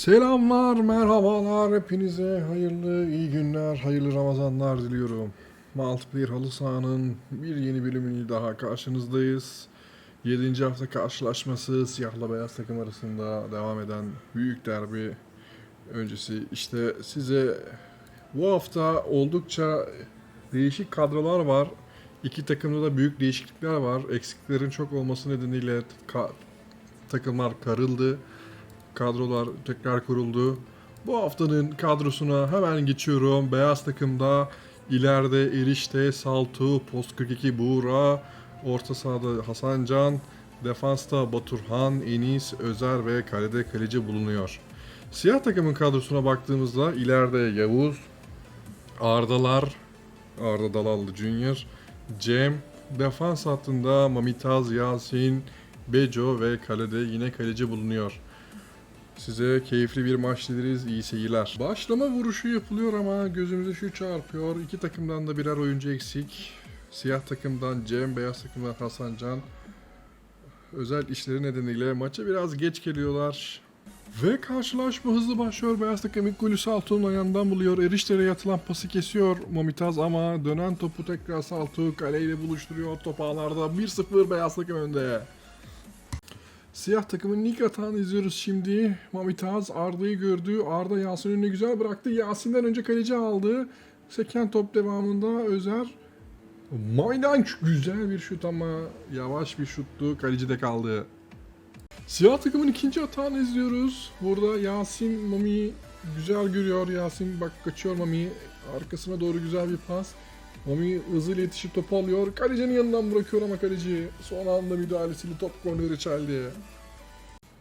Selamlar, merhabalar. Hepinize hayırlı, iyi günler, hayırlı Ramazanlar diliyorum. Multiplayer Halı Saha'nın bir yeni bölümünü daha karşınızdayız. 7. hafta karşılaşması siyahla beyaz takım arasında devam eden büyük derbi öncesi. İşte size bu hafta oldukça değişik kadrolar var. İki takımda da büyük değişiklikler var. Eksiklerin çok olması nedeniyle ka- takımlar karıldı kadrolar tekrar kuruldu. Bu haftanın kadrosuna hemen geçiyorum. Beyaz takımda ileride Erişte, Saltu, Post 42 Buğra, orta sahada Hasancan, defansta Baturhan, Enis, Özer ve kalede kaleci bulunuyor. Siyah takımın kadrosuna baktığımızda ileride Yavuz, Ardalar, Arda Dalallı Junior, Cem, defans hattında Mamitaz, Yasin, Beco ve kalede yine kaleci bulunuyor. Size keyifli bir maç dileriz. iyi seyirler. Başlama vuruşu yapılıyor ama gözümüze şu çarpıyor. İki takımdan da birer oyuncu eksik. Siyah takımdan Cem, beyaz takımdan Hasancan. Özel işleri nedeniyle maça biraz geç geliyorlar. Ve karşılaşma hızlı başlıyor. Beyaz takım ilk golü Saltu'nun ayağından buluyor. Erişte'ye atılan pası kesiyor Momitaz ama dönen topu tekrar Saltu kaleyle buluşturuyor. Top ağlarda 1-0 beyaz takım önde. Siyah takımın ilk atağını izliyoruz şimdi. Mamitaz Arda'yı gördü. Arda Yasin önüne güzel bıraktı. Yasin'den önce kaleci aldı. Seken top devamında Özer. Maydan güzel bir şut ama yavaş bir şuttu. Kaleci de kaldı. Siyah takımın ikinci atağını izliyoruz. Burada Yasin Mami güzel görüyor. Yasin bak kaçıyor Mami. Arkasına doğru güzel bir pas. Mami hızıyla yetişip topu alıyor. Kalecinin yanından bırakıyor ama kaleci son anda müdahalesiyle top korneri çeldi.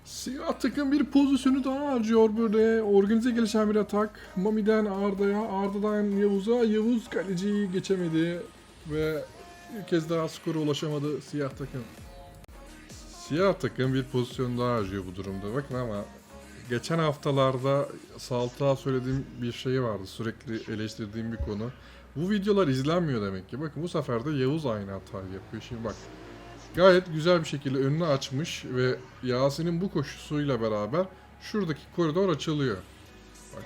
Siyah takım bir pozisyonu daha harcıyor böyle. Organize gelişen bir atak. Mami'den Arda'ya, Arda'dan Yavuz'a. Yavuz kaleciyi geçemedi ve bir kez daha skora ulaşamadı siyah takım. Siyah takım bir pozisyon daha harcıyor bu durumda. Bakın ama geçen haftalarda Salt'a söylediğim bir şey vardı. Sürekli eleştirdiğim bir konu. Bu videolar izlenmiyor demek ki. Bakın bu sefer de Yavuz aynı hatayı yapıyor. Şimdi bak gayet güzel bir şekilde önünü açmış ve Yasin'in bu koşusuyla beraber şuradaki koridor açılıyor. Bak.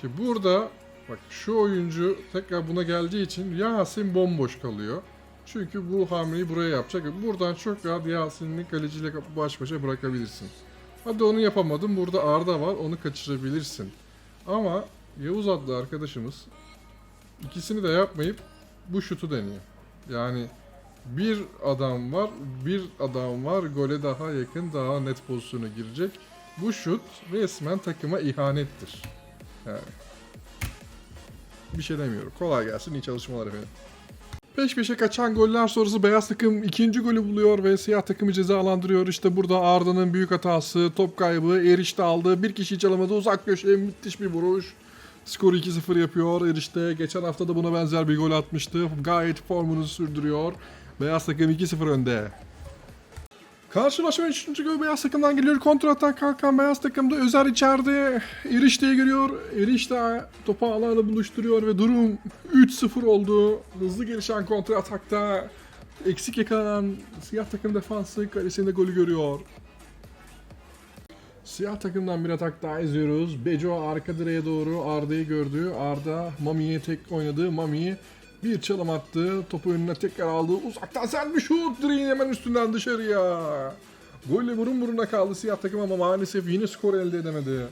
Ki burada bak şu oyuncu tekrar buna geldiği için Yasin bomboş kalıyor. Çünkü bu hamleyi buraya yapacak. Buradan çok rahat Yasin'in kaleciyle baş başa bırakabilirsin. Hadi onu yapamadın. Burada Arda var. Onu kaçırabilirsin. Ama Yavuz adlı arkadaşımız ikisini de yapmayıp bu şutu deniyor. Yani bir adam var, bir adam var gole daha yakın, daha net pozisyona girecek. Bu şut resmen takıma ihanettir. Yani. Bir şey demiyorum. Kolay gelsin, iyi çalışmalar efendim. Peş peşe kaçan goller sonrası beyaz takım ikinci golü buluyor ve siyah takımı cezalandırıyor. İşte burada Arda'nın büyük hatası, top kaybı, Erişte aldı. Bir kişi çalamadı, uzak köşeye müthiş bir vuruş. Skoru 2-0 yapıyor. Erişte geçen hafta da buna benzer bir gol atmıştı. Gayet formunu sürdürüyor. Beyaz takım 2-0 önde. Karşılaşma 3. gol beyaz takımdan geliyor. Kontratak kalkan beyaz takımda Özer içeride. Erişte'yi görüyor. Erişte topu ağlarla buluşturuyor ve durum 3-0 oldu. Hızlı gelişen kontratakta eksik yakalanan siyah takım defansı kalesinde golü görüyor. Siyah takımdan bir atak daha izliyoruz. Beco arka direğe doğru Arda'yı gördü. Arda Mami'ye tek oynadı. Mami bir çalım attı. Topu önüne tekrar aldı. Uzaktan sen bir şut. Direğin hemen üstünden dışarıya. Golle burun buruna kaldı siyah takım ama maalesef yine skor elde edemedi.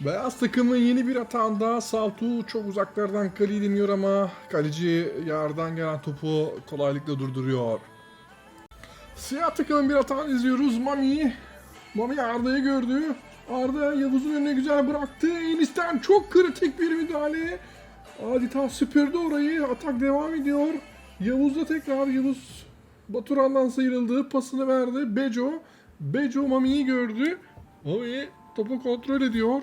Beyaz takımın yeni bir atağında Saltu çok uzaklardan kaleyi deniyor ama kaleci yardan gelen topu kolaylıkla durduruyor. Siyah takımın bir atağını izliyoruz. Mami Mami Arda'yı gördü. Arda Yavuz'un önüne güzel bıraktı. Enis'ten çok kritik bir müdahale. Adeta süpürdü orayı. Atak devam ediyor. Yavuz da tekrar Yavuz Baturan'dan sıyrıldı. Pasını verdi. Beco. Beco Mami'yi gördü. Mami topu kontrol ediyor.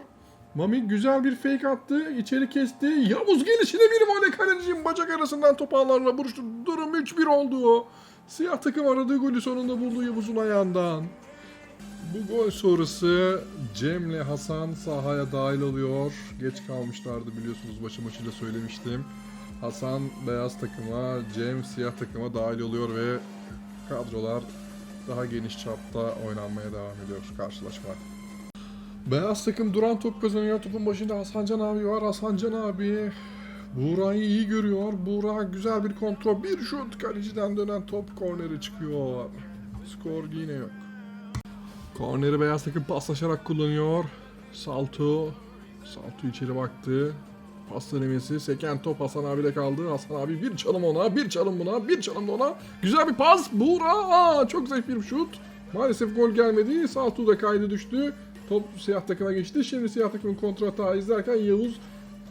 Mami güzel bir fake attı. içeri kesti. Yavuz gelişine bir voley kalecinin bacak arasından topağlarla vuruştu. Durum 3-1 oldu. Siyah takım aradığı golü sonunda buldu Yavuz'un ayağından. Bu gol sonrası Cem'le Hasan sahaya dahil oluyor. Geç kalmışlardı biliyorsunuz başı maçıyla söylemiştim. Hasan beyaz takıma, Cem siyah takıma dahil oluyor ve kadrolar daha geniş çapta oynanmaya devam ediyor karşılaşma. Beyaz takım duran top kazanıyor. Topun başında Hasancan abi var. Hasancan abi Buğra'yı iyi görüyor. Buğra güzel bir kontrol. Bir şut kaleciden dönen top korneri çıkıyor. Skor yine yok. Korneri beyaz takım paslaşarak kullanıyor. Salto. Salto içeri baktı. Pas denemesi. Seken top Hasan abiyle kaldı. Hasan abi bir çalım ona, bir çalım buna, bir çalım ona. Güzel bir pas. Buğra. Çok zayıf bir şut. Maalesef gol gelmedi. Salto da kaydı düştü. Top siyah takıma geçti. Şimdi siyah takımın kontra izlerken Yavuz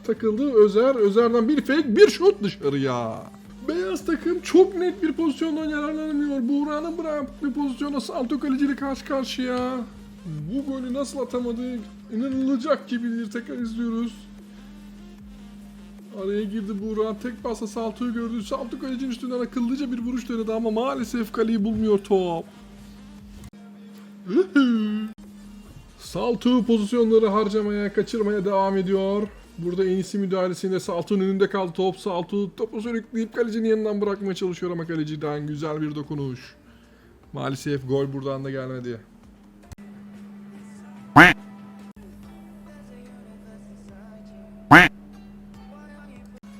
takıldı. Özer. Özer'den bir fake, bir şut dışarıya. Beyaz takım çok net bir pozisyondan yararlanamıyor. Buğra'nın bıraktığı pozisyona Salto kaleciyle karşı karşıya. Bu golü nasıl atamadı? İnanılacak gibi değil. Tekrar izliyoruz. Araya girdi Buğra. Tek pasla Salto'yu gördü. Salto kalecinin üstünden akıllıca bir vuruş denedi ama maalesef kaleyi bulmuyor top. Salto pozisyonları harcamaya, kaçırmaya devam ediyor. Burada en iyisi müdahalesinde Salto'nun önünde kaldı top. Salto topu sürükleyip kalecinin yanından bırakmaya çalışıyor ama kaleciden güzel bir dokunuş. Maalesef gol buradan da gelmedi.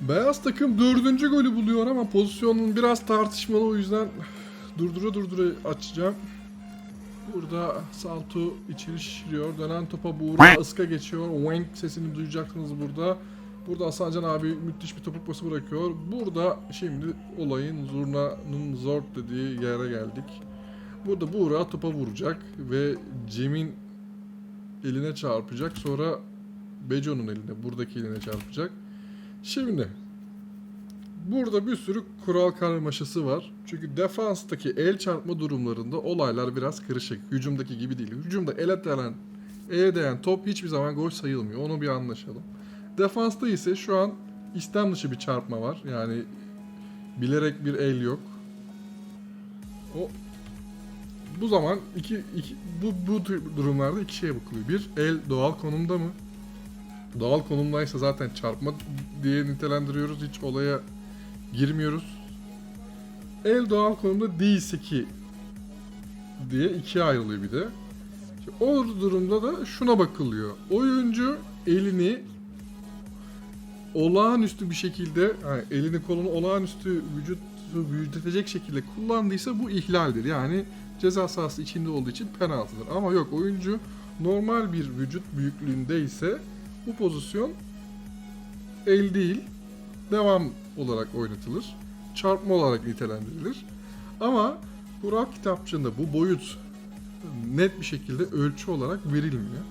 Beyaz takım dördüncü golü buluyor ama pozisyonun biraz tartışmalı o yüzden durdura durdura açacağım. Burada Salto içeri şişiriyor. Dönen topa Buğra ıska geçiyor. Wank sesini duyacaksınız burada. Burada Hasancan abi müthiş bir topuk pası bırakıyor. Burada şimdi olayın zurnanın zor dediği yere geldik. Burada Buğra topa vuracak ve Cem'in eline çarpacak. Sonra Beco'nun eline, buradaki eline çarpacak. Şimdi burada bir sürü kural karmaşası var. Çünkü defanstaki el çarpma durumlarında olaylar biraz karışık. Hücumdaki gibi değil. Hücumda ele değen, ele değen top hiçbir zaman gol sayılmıyor. Onu bir anlaşalım. Defansta ise şu an istem dışı bir çarpma var. Yani bilerek bir el yok. O bu zaman iki, iki bu bu durumlarda iki şeye bakılıyor. Bir el doğal konumda mı? Doğal konumdaysa zaten çarpma diye nitelendiriyoruz. Hiç olaya girmiyoruz. El doğal konumda değilse ki diye ikiye ayrılıyor bir de. Şimdi o durumda da şuna bakılıyor. Oyuncu elini olağanüstü bir şekilde yani elini kolunu olağanüstü vücut büyütecek şekilde kullandıysa bu ihlaldir. Yani ceza sahası içinde olduğu için penaltıdır. Ama yok oyuncu normal bir vücut büyüklüğündeyse bu pozisyon el değil devam olarak oynatılır. Çarpma olarak nitelendirilir. Ama kural kitapçığında bu boyut net bir şekilde ölçü olarak verilmiyor.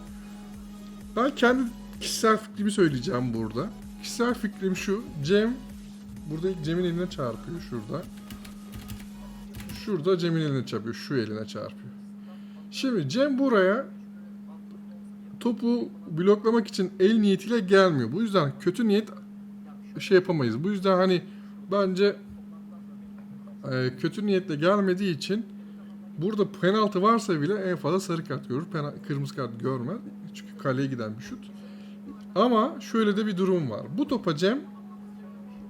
Ben kendi kişisel fikrimi söyleyeceğim burada. Kişisel fikrim şu. Cem burada Cem'in eline çarpıyor şurada. Şurada Cem'in eline çarpıyor. Şu eline çarpıyor. Şimdi Cem buraya topu bloklamak için el niyetiyle gelmiyor. Bu yüzden kötü niyet şey yapamayız. Bu yüzden hani bence e, kötü niyetle gelmediği için burada penaltı varsa bile en fazla sarı kart görür. Pena, kırmızı kart görmez. Çünkü kaleye giden bir şut. Ama şöyle de bir durum var. Bu topa Cem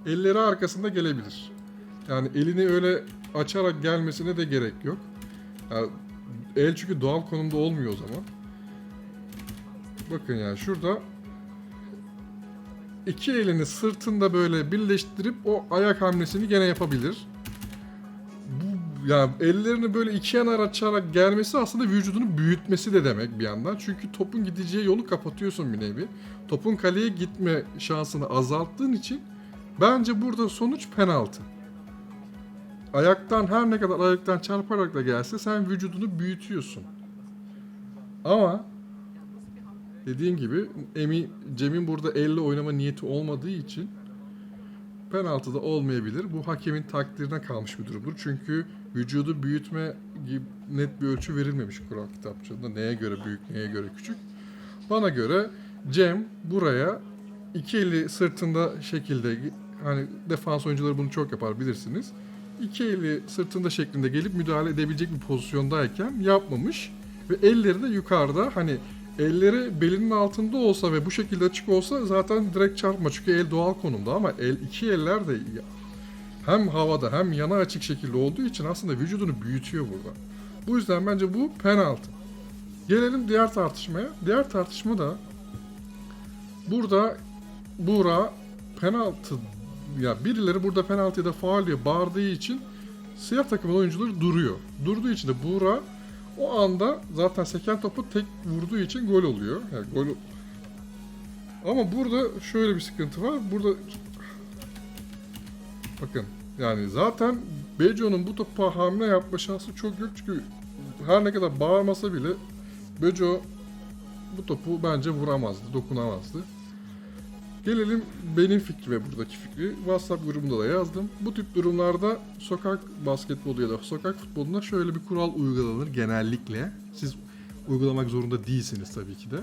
elleri arkasında gelebilir. Yani elini öyle açarak gelmesine de gerek yok. Yani el çünkü doğal konumda olmuyor o zaman. Bakın yani şurada iki elini sırtında böyle birleştirip o ayak hamlesini gene yapabilir. Bu ya ellerini böyle iki yana açarak gelmesi aslında vücudunu büyütmesi de demek bir yandan. Çünkü topun gideceği yolu kapatıyorsun bir nevi. Topun kaleye gitme şansını azalttığın için bence burada sonuç penaltı. Ayaktan her ne kadar ayaktan çarparak da gelse sen vücudunu büyütüyorsun. Ama dediğim gibi Emi Cem'in burada elle oynama niyeti olmadığı için penaltı da olmayabilir. Bu hakemin takdirine kalmış bir durumdur. Çünkü vücudu büyütme gibi net bir ölçü verilmemiş kural kitapçığında. Neye göre büyük, neye göre küçük. Bana göre Cem buraya iki eli sırtında şekilde hani defans oyuncuları bunu çok yapar bilirsiniz. İki eli sırtında şeklinde gelip müdahale edebilecek bir pozisyondayken yapmamış ve elleri de yukarıda hani elleri belinin altında olsa ve bu şekilde açık olsa zaten direkt çarpma çünkü el doğal konumda ama el iki eller de hem havada hem yana açık şekilde olduğu için aslında vücudunu büyütüyor burada. Bu yüzden bence bu penaltı. Gelelim diğer tartışmaya. Diğer tartışma da burada Buğra penaltı ya birileri burada penaltı ya da faul diye bağırdığı için siyah takımın oyuncuları duruyor. Durduğu için de Buğra o anda zaten seken topu tek vurduğu için gol oluyor. Yani gol ama burada şöyle bir sıkıntı var. Burada bakın yani zaten Beco'nun bu topa hamle yapma şansı çok yok çünkü her ne kadar bağırmasa bile Beco bu topu bence vuramazdı, dokunamazdı. Gelelim benim fikri ve buradaki fikri. WhatsApp grubunda da yazdım. Bu tip durumlarda sokak basketbolu ya da sokak futbolunda şöyle bir kural uygulanır genellikle. Siz uygulamak zorunda değilsiniz tabii ki de.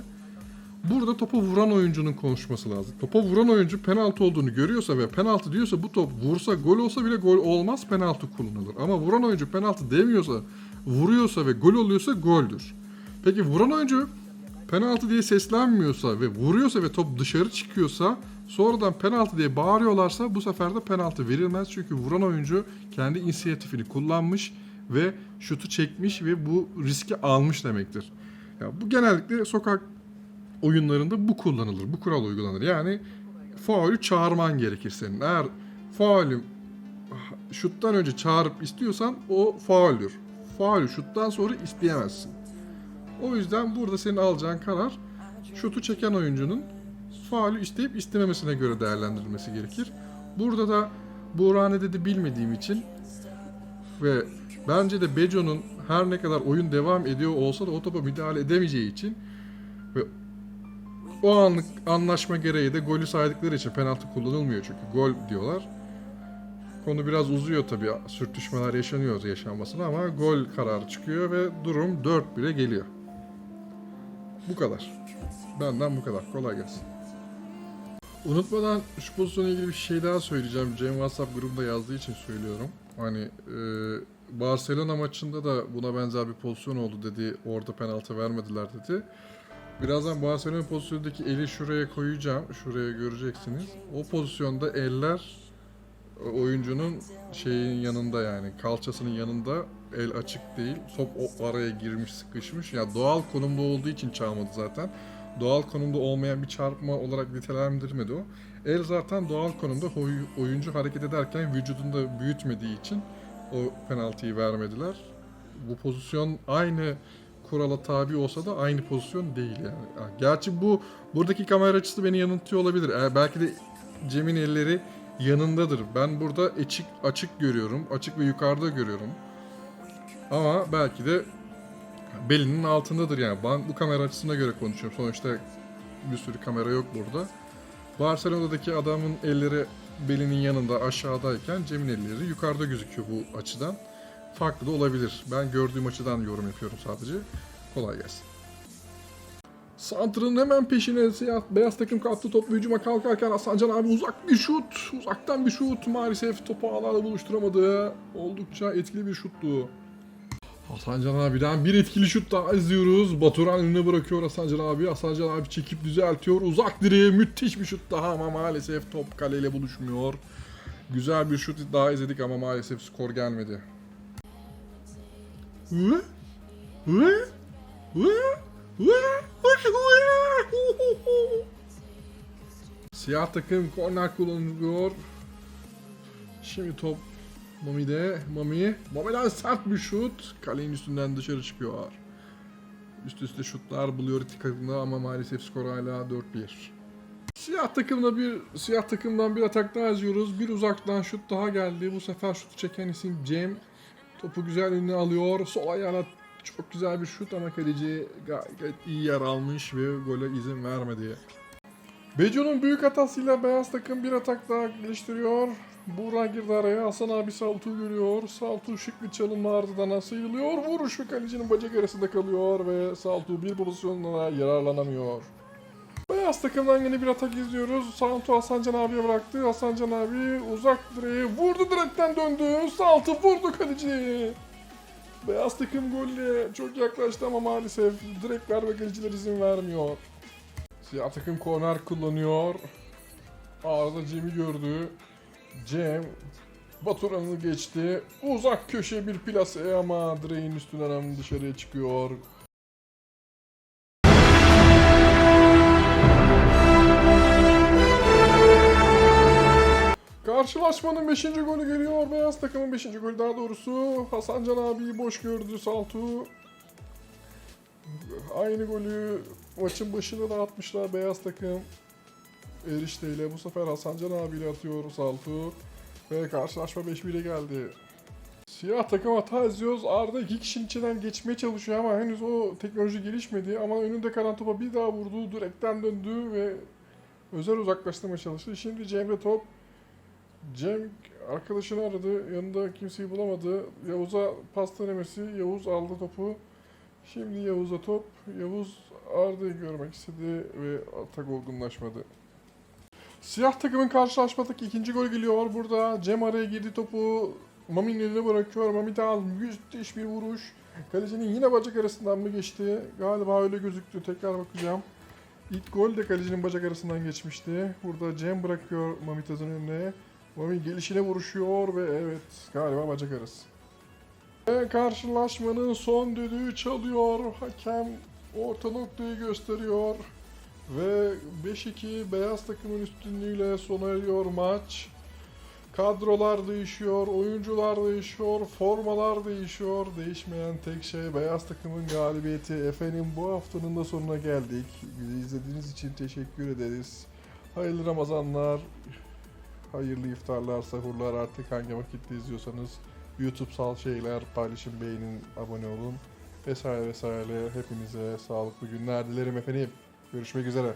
Burada topa vuran oyuncunun konuşması lazım. Topa vuran oyuncu penaltı olduğunu görüyorsa ve penaltı diyorsa bu top vursa gol olsa bile gol olmaz penaltı kullanılır. Ama vuran oyuncu penaltı demiyorsa, vuruyorsa ve gol oluyorsa goldür. Peki vuran oyuncu penaltı diye seslenmiyorsa ve vuruyorsa ve top dışarı çıkıyorsa sonradan penaltı diye bağırıyorlarsa bu sefer de penaltı verilmez. Çünkü vuran oyuncu kendi inisiyatifini kullanmış ve şutu çekmiş ve bu riski almış demektir. Ya bu genellikle sokak oyunlarında bu kullanılır. Bu kural uygulanır. Yani faulü çağırman gerekir senin. Eğer faulü şuttan önce çağırıp istiyorsan o fauldür. Faulü şuttan sonra isteyemezsin. O yüzden burada senin alacağın karar şutu çeken oyuncunun faulü isteyip istememesine göre değerlendirilmesi gerekir. Burada da Buğra ne dedi bilmediğim için ve bence de Beco'nun her ne kadar oyun devam ediyor olsa da o topa müdahale edemeyeceği için ve o anlık anlaşma gereği de golü saydıkları için penaltı kullanılmıyor çünkü gol diyorlar. Konu biraz uzuyor tabii. Sürtüşmeler yaşanıyor yaşanmasına ama gol kararı çıkıyor ve durum 4-1'e geliyor. Bu kadar. Benden bu kadar. Kolay gelsin. Unutmadan şu pozisyonla ilgili bir şey daha söyleyeceğim. Cem WhatsApp grubunda yazdığı için söylüyorum. Hani e, Barcelona maçında da buna benzer bir pozisyon oldu dedi. Orada penaltı vermediler dedi. Birazdan Barcelona pozisyonundaki eli şuraya koyacağım. Şuraya göreceksiniz. O pozisyonda eller oyuncunun şeyin yanında yani kalçasının yanında el açık değil. Top o araya girmiş sıkışmış. Ya doğal konumda olduğu için çalmadı zaten. Doğal konumda olmayan bir çarpma olarak nitelendirmedi o. El zaten doğal konumda oy- oyuncu hareket ederken vücudunda büyütmediği için o penaltıyı vermediler. Bu pozisyon aynı kurala tabi olsa da aynı pozisyon değil yani. Gerçi bu buradaki kamera açısı beni yanıltıyor olabilir. Ee, belki de Cem'in elleri yanındadır. Ben burada açık açık görüyorum. Açık ve yukarıda görüyorum. Ama belki de belinin altındadır yani. Ben bu kamera açısına göre konuşuyorum. Sonuçta bir sürü kamera yok burada. Barcelona'daki adamın elleri belinin yanında aşağıdayken Cem'in elleri yukarıda gözüküyor bu açıdan. Farklı da olabilir. Ben gördüğüm açıdan yorum yapıyorum sadece. Kolay gelsin. Santra'nın hemen peşine siyah beyaz takım kattı top hücuma kalkarken Hasancan abi uzak bir şut. Uzaktan bir şut. Maalesef topu ağlarla buluşturamadı. Oldukça etkili bir şuttu. Hasancan abiden bir etkili şut daha izliyoruz. Baturan önüne bırakıyor Hasancan abi. Hasancan abi çekip düzeltiyor. Uzak direğe müthiş bir şut daha ama maalesef top kaleyle buluşmuyor. Güzel bir şut daha izledik ama maalesef skor gelmedi. Siyah takım korner kullanılıyor. Şimdi top Mami'de. Mami. Mami'den sert bir şut. Kalenin üstünden dışarı çıkıyor. Üst üste şutlar buluyor takımda ama maalesef skor hala 4-1. Siyah takımda bir siyah takımdan bir atak daha izliyoruz. Bir uzaktan şut daha geldi. Bu sefer şutu çeken isim Cem. Topu güzel önüne alıyor. Sol ayağına çok güzel bir şut ama kaleci gayet iyi yer almış ve gole izin vermedi. Beco'nun büyük hatasıyla beyaz takım bir atak daha geliştiriyor. Buğra girdi araya. Hasan abi Saltu'yu görüyor. Saltu şık bir çalımla ardından sıyrılıyor. Vuruş ve kalecinin bacak arasında kalıyor ve Saltu bir pozisyonuna yararlanamıyor. Beyaz takımdan yine bir atak izliyoruz. Salto Hasancan abiye bıraktı. Hasancan abi uzak direğe vurdu direkten döndü. Salto vurdu kaleci. Beyaz takım golle çok yaklaştı ama maalesef direkler ve kaleciler izin vermiyor. Siyah takım korner kullanıyor. Arada Cem'i gördü. Cem Baturan'ı geçti. Uzak köşe bir plase ama direğin üstünden hemen dışarıya çıkıyor. Karşılaşmanın 5. golü geliyor. Beyaz takımın 5. golü daha doğrusu. Hasancan abi boş gördü Saltu. Aynı golü maçın başında da atmışlar beyaz takım. Erişte ile bu sefer Hasancan abiyle atıyor Saltu. Ve karşılaşma 5-1'e geldi. Siyah takım hata izliyoruz. Arda iki kişinin içinden geçmeye çalışıyor ama henüz o teknoloji gelişmedi. Ama önünde kalan topa bir daha vurdu. Direkten döndü ve özel uzaklaştırmaya çalıştı. Şimdi Cemre top. Cem arkadaşını aradı. Yanında kimseyi bulamadı. Yavuz'a pas denemesi. Yavuz aldı topu. Şimdi Yavuz'a top. Yavuz Arda'yı görmek istedi ve atak olgunlaşmadı. Siyah takımın karşılaşmadaki ikinci gol geliyor. Burada Cem araya girdi topu. Mami'nin eline bırakıyor. Mami daha müthiş bir vuruş. Kalecinin yine bacak arasından mı geçti? Galiba öyle gözüktü. Tekrar bakacağım. İlk gol de kalecinin bacak arasından geçmişti. Burada Cem bırakıyor Mamitaz'ın önüne. Mami gelişine vuruşuyor ve evet galiba bacak arası. Ve karşılaşmanın son düdüğü çalıyor. Hakem orta noktayı gösteriyor. Ve 5-2 beyaz takımın üstünlüğüyle sona eriyor maç. Kadrolar değişiyor, oyuncular değişiyor, formalar değişiyor. Değişmeyen tek şey beyaz takımın galibiyeti. Efendim bu haftanın da sonuna geldik. Bizi izlediğiniz için teşekkür ederiz. Hayırlı Ramazanlar, hayırlı iftarlar, sahurlar artık hangi vakitte izliyorsanız. YouTube'sal şeyler, paylaşın, beğenin, abone olun vesaire vesaire. Hepinize sağlıklı günler dilerim efendim. Görüşmek üzere.